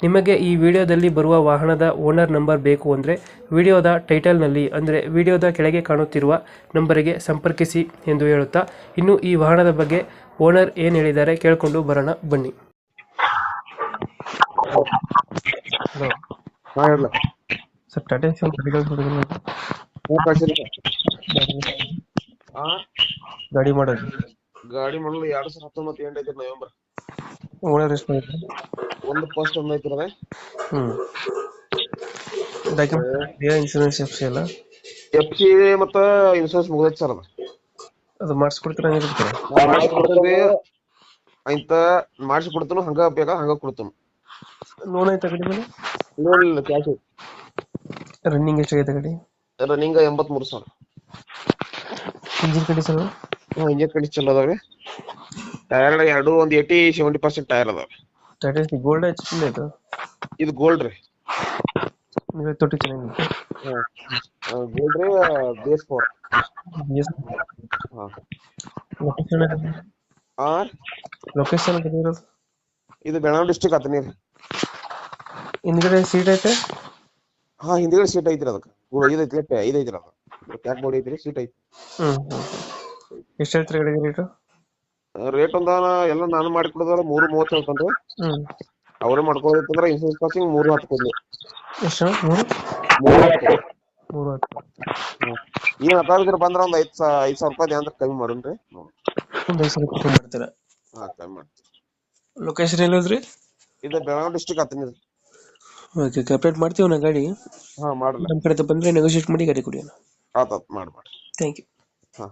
ನಿಮಗೆ ಈ ವಿಡಿಯೋದಲ್ಲಿ ಬರುವ ವಾಹನದ ಓನರ್ ನಂಬರ್ ಬೇಕು ಅಂದರೆ ವಿಡಿಯೋದ ಟೈಟಲ್ನಲ್ಲಿ ಅಂದರೆ ವಿಡಿಯೋದ ಕೆಳಗೆ ಕಾಣುತ್ತಿರುವ ನಂಬರಿಗೆ ಸಂಪರ್ಕಿಸಿ ಎಂದು ಹೇಳುತ್ತಾ ಇನ್ನು ಈ ವಾಹನದ ಬಗ್ಗೆ ಓನರ್ ಏನು ಹೇಳಿದ್ದಾರೆ ಕೇಳಿಕೊಂಡು ಬರೋಣ ಬನ್ನಿ. ಹಲೋ. ಹಾ ಹೇಳ. ಸರ್ ಟಾಟಾ ಹಾ? ಗಾಡಿ ಮಾಡೋದು ಗಾಡಿ ಮಾಡಲು ಎರಡ್ ಸಾವಿರದ ಹತ್ತೊಂಬತ್ತು ಎಂಟು ಐತಿ ನವೆಂಬರ್ ಓನರ್ ಎಷ್ಟು ಒಂದು ಪೋಸ್ಟ್ ಒಂದ್ ಹ್ಮ್. ಹ್ಞೂ ಡಾಕ್ಯುಮೆಂಟ್ ಇನ್ಸೂರೆನ್ಸ್ ಎಫ್ ಸಿ ಅಲ್ಲ ಎಫ್ ಸಿ ಮತ್ತ ಇನ್ಶೂರೆನ್ಸ್ ಮುಗ್ದೈತಿ ಸರ್ ಅದ. ಅದು ಮಾಡಿಸ್ಕೊಡ್ತೀರ ಹಂಗಿರ್ತೀರ ಮಾಡಿಸ್ಕೊಡ್ತೀವಿ. ಅಂತ ಮಾಡಿಸಿ ಕೊಡ್ತಾನು ಹಂಗ ಬೇಕಾ ಹಂಗ ಕೊಡ್ತಾನು. ಲೋನ್ ಐತೆ ಗಾಡಿ ಮೇಲೆ? ಲೋನ್ ಇಲ್ಲ ಕ್ಯಾಶ್ ರನ್ನಿಂಗ್ ಎಷ್ಟಾಗೈತೆ ಗಾಡಿ? ರನ್ನಿಂಗ್ ಎಂಬತ್ ಮೂರು ಸಾವಿರ ಇಂಜಿನ್ ಕಂಡೀಷನ್ ಹಾ ಇಂಜಿನ್ ಕಡಿ ಚಲೋ ಅದಾವೆ ಟೈರ್ ಎರಡು ಒಂದ್ ಏಟಿ ಸೆವೆಂಟಿ ಪರ್ಸೆಂಟ್ ಟೈರ್ ಅದಾವೆ ಟಾಟಾ ಗೋಲ್ಡ್ ಹಚ್ಚಿಲ್ಲ ಇದು ಇದು ಗೋಲ್ಡ್ ರೀ. ನೀವು ತೊಟ್ಟಿ ಚೆನ್ನಾಗಿ ಗೋಲ್ಡ್ ರೀ ಬೇಸ್ ಫೋರ್ ಲೊಕೇಶನ್ ಆ? ಲೊಕೇಶನ್ ಇರೋದು? ಇದು ಬೆಳಗಾವಿ ಡಿಸ್ಟಿಕ್ ಆತನಿ ನೀರು ಹಿಂದ್ಗಡೆ ಸೀಟ್ ಐತೆ? ಹಾ ಹಿಂದ್ಗಡೆ ಸೀಟ್ ಐತ್ರಿ ಅದಕ್ಕೆ. ಐದ್ ಐತಿ ಐದ್ ಐತ್ರಿ ಅದು. ಪ್ಯಾಕ್ ಮಾಡಿ ಐತ್ರಿ? ಸೀಟ್ ಐತಿ. ಹ್ಮ್ ಎಷ್ಟು ಐತ್ರಿ ರೇಟು ರೇಟ್ ಒಂದ ಎಲ್ಲ ನಾನು ಮಾಡಿಕೊಡೋದ್ರ ಮೂರು ಮೂವತ್ತು ಹೇಳ್ತಾನ್ರಿ ಅವರೇ ಮಾಡ್ಕೊಳತ್ತಂದ್ರ ಇನ್ಸೂರೆನ್ಸ್ ಕಾಸ್ಟಿಂಗ್ ಮೂರು ಹತ್ತು ಕೊಡ್ಲಿ. ಎಷ್ಟು ಮೂರು? ಮೂರು ಹತ್ತು. ಮೂರು ಹತ್ತು. ಏನ್ ಹತ್ತಾರ ಬಂದ್ರ ಒಂದ್ ಐದ್ ಸಾ ಐದ್ ಸಾವಿರ ರೂಪಾಯಿ ಅಂದ್ರೆ ಕಮ್ಮಿ ಮಾಡೋಣ್ರಿ. ಒಂದು ಐದು ಸಾವಿರ ಕಮ್ಮಿ ಮಾಡ್ತೀರಾ? ಹಾ ಕಮ್ಮಿ ಮಾಡ್ತೀವಿ. ಲೊಕೇಶನ್ ಎಲ್ಲೋದ್ರಿ ಇದು ಬೆಳಗಾವಿ ಡಿಸ್ಟಿಕ್ ರೀ ಓಕೆ ಕಂಪ್ಲೀಟ್ ಮಾಡ್ತೀವಿ ನಾ ಗಾಡಿ. ಹಾ ಮಾಡ್ರಿ ನಮ್ಮ ಕಡೆ ಬಂದ್ರೆ ನೆಗೋಷಿಯೇಟ್ ಮಾಡಿ ಗಾಡಿ ಕೊಡಿ ಆತ್ ಆತ್ ಮಾಡಿ ಥ್ಯಾಂಕ್ ಯು ಹಾ.